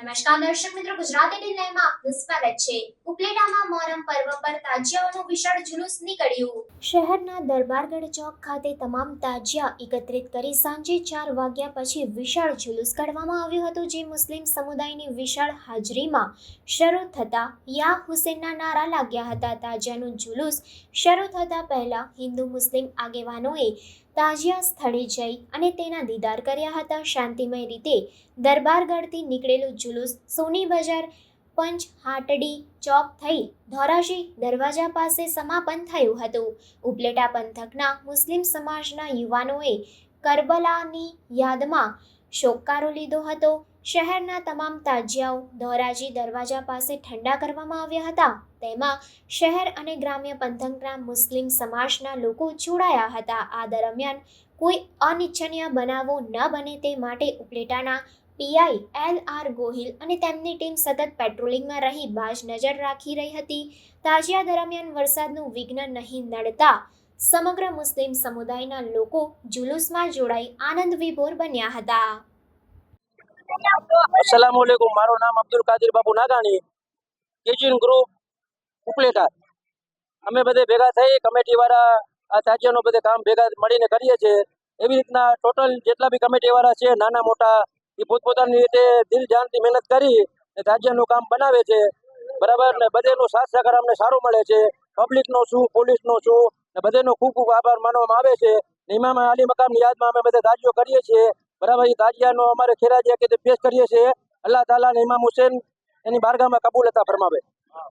નમસ્કાર દર્શક મિત્રો, ગુજરાતી લાઈવમાં આપનું સ્વાગત છે. ઉપલેટામાં મોહરમ પર્વ પર તાજિયાઓનું વિશાળ જુલુસ નીકળ્યું. શહેરના દરબારગઢ ચોક ખાતે તમામ તાજિયા એકત્રિત કરી સાંજે ચાર વાગ્યા પછી વિશાળ જુલુસ કાઢવામાં આવ્યું હતું, જે મુસ્લિમ સમુદાયની વિશાળ હાજરીમાં શરૂ થતા યા હુસેનના નારા લાગ્યા હતા. તાજિયાનું જુલુસ શરૂ થતા પહેલા હિન્દુ મુસ્લિમ આગેવાનોએ તાજિયા સ્થળે જઈ અને તેના દીદાર કર્યા હતા. શાંતિમય રીતે દરબારગઢથી નીકળેલું જુલુસ સોની બજાર પંચ હાટડી ચોક થઈ ધોરાજી દરવાજા પાસે સમાપન થયું હતું. ઉપલેટા પંથકના મુસ્લિમ સમાજના યુવાનોએ કરબલાની યાદમાં શોકકારો લીધો હતો. શહેરના તમામ તાજિયાઓ ધોરાજી દરવાજા પાસે ઠંડા કરવામાં આવ્યા હતા. તેમાં શહેર અને ગ્રામ્ય પંથકના મુસ્લિમ સમાજના લોકો જોડાયા હતા. આ દરમિયાન કોઈ અનિચ્છનીય બનાવો ન બને તે માટે ઉપલેટાના પીઆઈ એલ આર ગોહિલ અને તેમની ટીમ સતત પેટ્રોલિંગમાં રહી બાજ નજર રાખી રહી હતી. તાજિયા દરમિયાન વરસાદનું વિઘ્ન નહીં નડતા સમગ્ર મુસ્લિમ સમુદાયના લોકો જુલુસમાં જોડાઈ આનંદ વિભોર બન્યા હતા. અસલામ વાલેકુમ મારું નામ અબ્દુલ કાદિર બાપુ નાગાણી કિચન ગ્રુપ ઉપલેટા. અમે બધે ભેગા થઈ કમિટી વાળા આ તાજિયાનું બધે કામ ભેગા મળીને કરીએ છીએ. એવી રીતના ટોટલ જેટલા બી કમિટી વાળા છે, નાના મોટા, એ પોતપોતાની રીતે દિલ જાનથી મહેનત કરી ને તાજિયાનું કામ બનાવે છે. બરાબર? ને બધેનો સાથ સહકાર અમને સારું મળે છે. પબ્લિકનો શું પોલીસનો શું ને બધેનો ખૂબ ખૂબ આભાર માનવામાં આવે છે. ઇમામ અલી મકામની યાદમાં અમે બધા તાજિયો કરીએ છીએ. બરાબર, એ ગાજિયાનો અમારે ખેરાજી કે પેશ કરીએ છીએ. અલ્લાહ તાલા ને ઇમામ હુસેન એની બારગામાં કબૂલ હતા, ફરમાવે.